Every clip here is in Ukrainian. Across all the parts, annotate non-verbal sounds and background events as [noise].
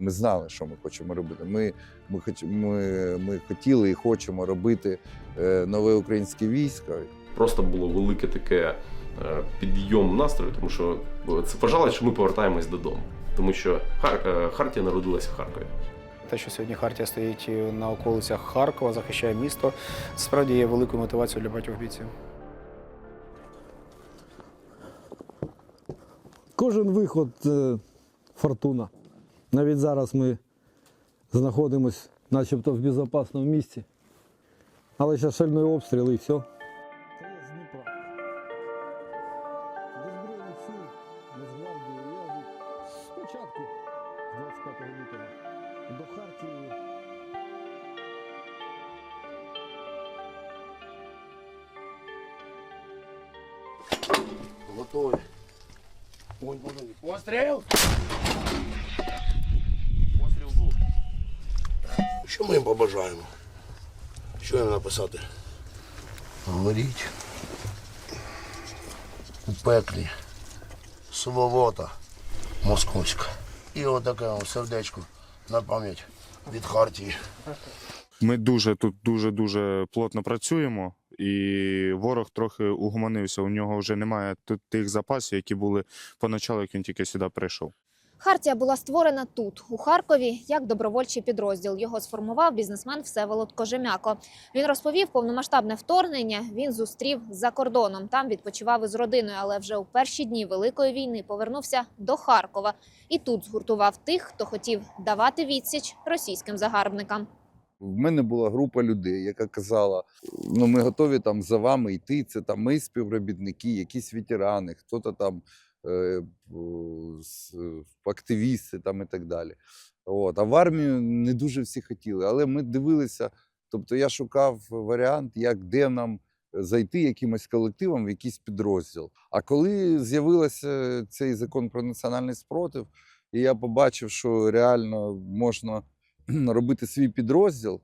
Ми знали, що ми хочемо робити. Ми, ми, хоч, ми, ми хотіли і хочемо робити е, нове українське військо. Просто було велике таке е, підйом настрою, тому що е, це вважали, що ми повертаємось додому. Тому що Хар... е, Хартія народилася в Харкові. Те, що сьогодні Хартія стоїть на околицях Харкова, захищає місто, справді є великою мотивацією для багатьох бійців. Кожен виход е, фортуна. Навіть зараз ми знаходимося начебто в безпечному місці. Але ще шальний обстріл і все. Спочатку 25 лютого до Хартії. Готові. Постріл! Постріл був. Що ми їм побажаємо? Що їм написати? Горіть. У пеклі. Сволота московська. І отаке вам сердечко на пам'ять від Хартії. Ми дуже тут дуже дуже плотно працюємо, і ворог трохи угомонився. У нього вже немає тих запасів, які були поначалу, як він тільки сюди прийшов. Хартія була створена тут, у Харкові, як добровольчий підрозділ. Його сформував бізнесмен Всеволод Кожемяко. Він розповів повномасштабне вторгнення. Він зустрів за кордоном. Там відпочивав із родиною, але вже у перші дні великої війни повернувся до Харкова і тут згуртував тих, хто хотів давати відсіч російським загарбникам. В мене була група людей, яка казала: ну ми готові там за вами йти. Це там ми співробітники, якісь ветерани, хто-то там активісти там і так далі. От. А в армію не дуже всі хотіли. Але ми дивилися. Тобто я шукав варіант, як де нам зайти якимось колективом в якийсь підрозділ. А коли з'явився цей закон про національний спротив, і я побачив, що реально можна [clears throat] робити свій підрозділ,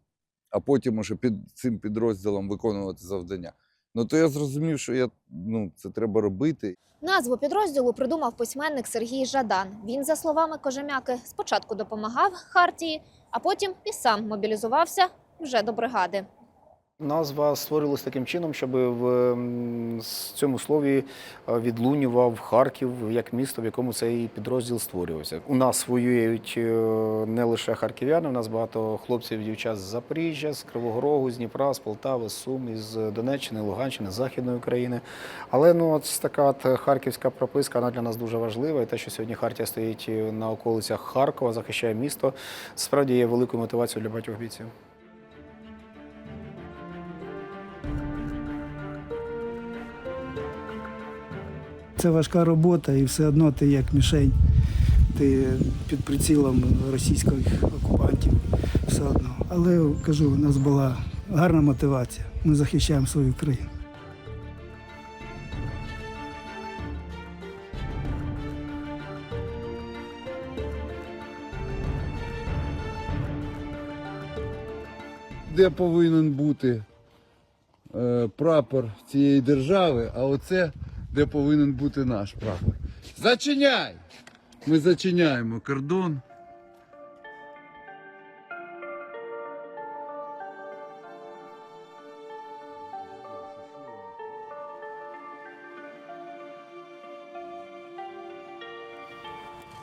а потім уже під цим підрозділом виконувати завдання. Ну то я зрозумів, що я, ну, це треба робити. Назву підрозділу придумав письменник Сергій Жадан. Він, за словами Кожемяки, спочатку допомагав Хартії, а потім і сам мобілізувався вже до бригади. Назва створилась таким чином, щоб в цьому слові е, відлунював Харків як місто, в якому цей підрозділ створювався. У нас воюють е, не лише харків'яни, у нас багато хлопців, дівчат з Запоріжжя, з Кривого Рогу, з Дніпра, з Полтави, з Сум, із Донеччини, Луганщини, з Західної України. Але ну от така от харківська прописка вона для нас дуже важлива. І те, що сьогодні Хартія стоїть на околицях Харкова, захищає місто, справді є великою мотивацією для багатьох бійців. Це важка робота, і все одно ти як мішень, ти під прицілом російських окупантів. Все одно. Але кажу, у нас була гарна мотивація. Ми захищаємо свою країну. Де повинен бути е, прапор цієї держави, а оце де повинен бути наш прапор. Зачиняй! Ми зачиняємо кордон.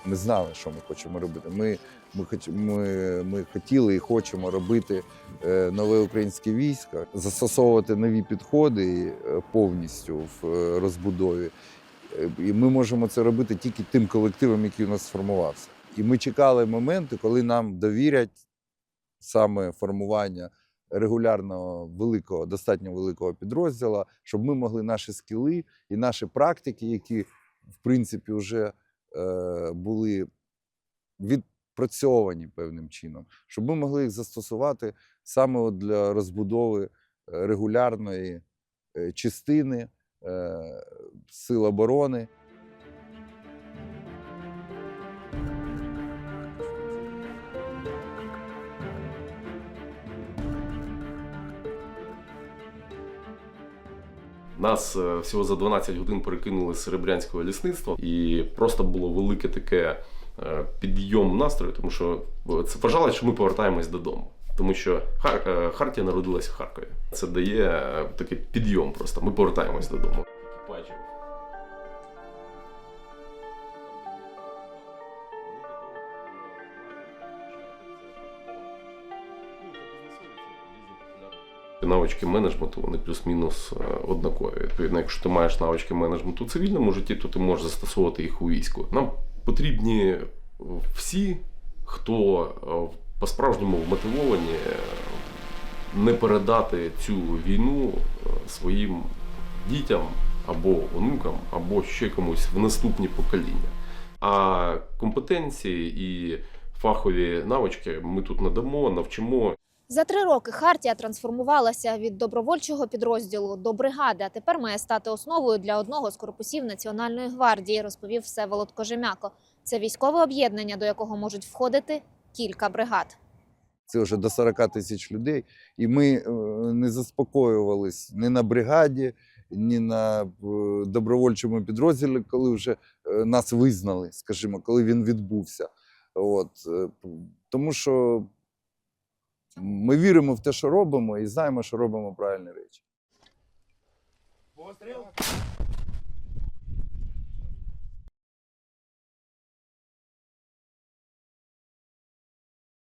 Ми знали, що ми хочемо робити. Ми, ми, ми, ми хотіли і хочемо робити е, нове українське військо, застосовувати нові підходи е, повністю в е, розбудові. І ми можемо це робити тільки тим колективом, який у нас сформувався. І ми чекали моменти, коли нам довірять саме формування регулярного великого, достатньо великого підрозділу, щоб ми могли наші скіли і наші практики, які в принципі вже були відпрацьовані певним чином, щоб ми могли їх застосувати саме от для розбудови е, регулярної е, частини е, сил оборони. Нас е, всього за 12 годин перекинули з серебрянського лісництва, і просто було велике таке е, підйом настрою, тому що е, це вважали, що ми повертаємось додому. Тому що Хар... Хартія народилась в Харкові. Це дає такий підйом просто. Ми повертаємось додому. Навички менеджменту вони плюс-мінус е, однакові. Відповідно, якщо ти маєш навички менеджменту у цивільному житті, то ти можеш застосовувати їх у війську. Нам потрібні всі, хто е, по-справжньому вмотивовані е, не передати цю війну своїм дітям або онукам, або ще комусь в наступні покоління. А компетенції і фахові навички ми тут надамо, навчимо За три роки Хартія трансформувалася від добровольчого підрозділу до бригади, а тепер має стати основою для одного з корпусів Національної гвардії, розповів Всеволод Кожемяко. Це військове об'єднання, до якого можуть входити кілька бригад. Це вже до 40 тисяч людей. І ми е, не заспокоювались ні на бригаді, ні на е, добровольчому підрозділі, коли вже е, нас визнали, скажімо, коли він відбувся. От, тому що ми віримо в те, що робимо, і знаємо, що робимо правильні речі.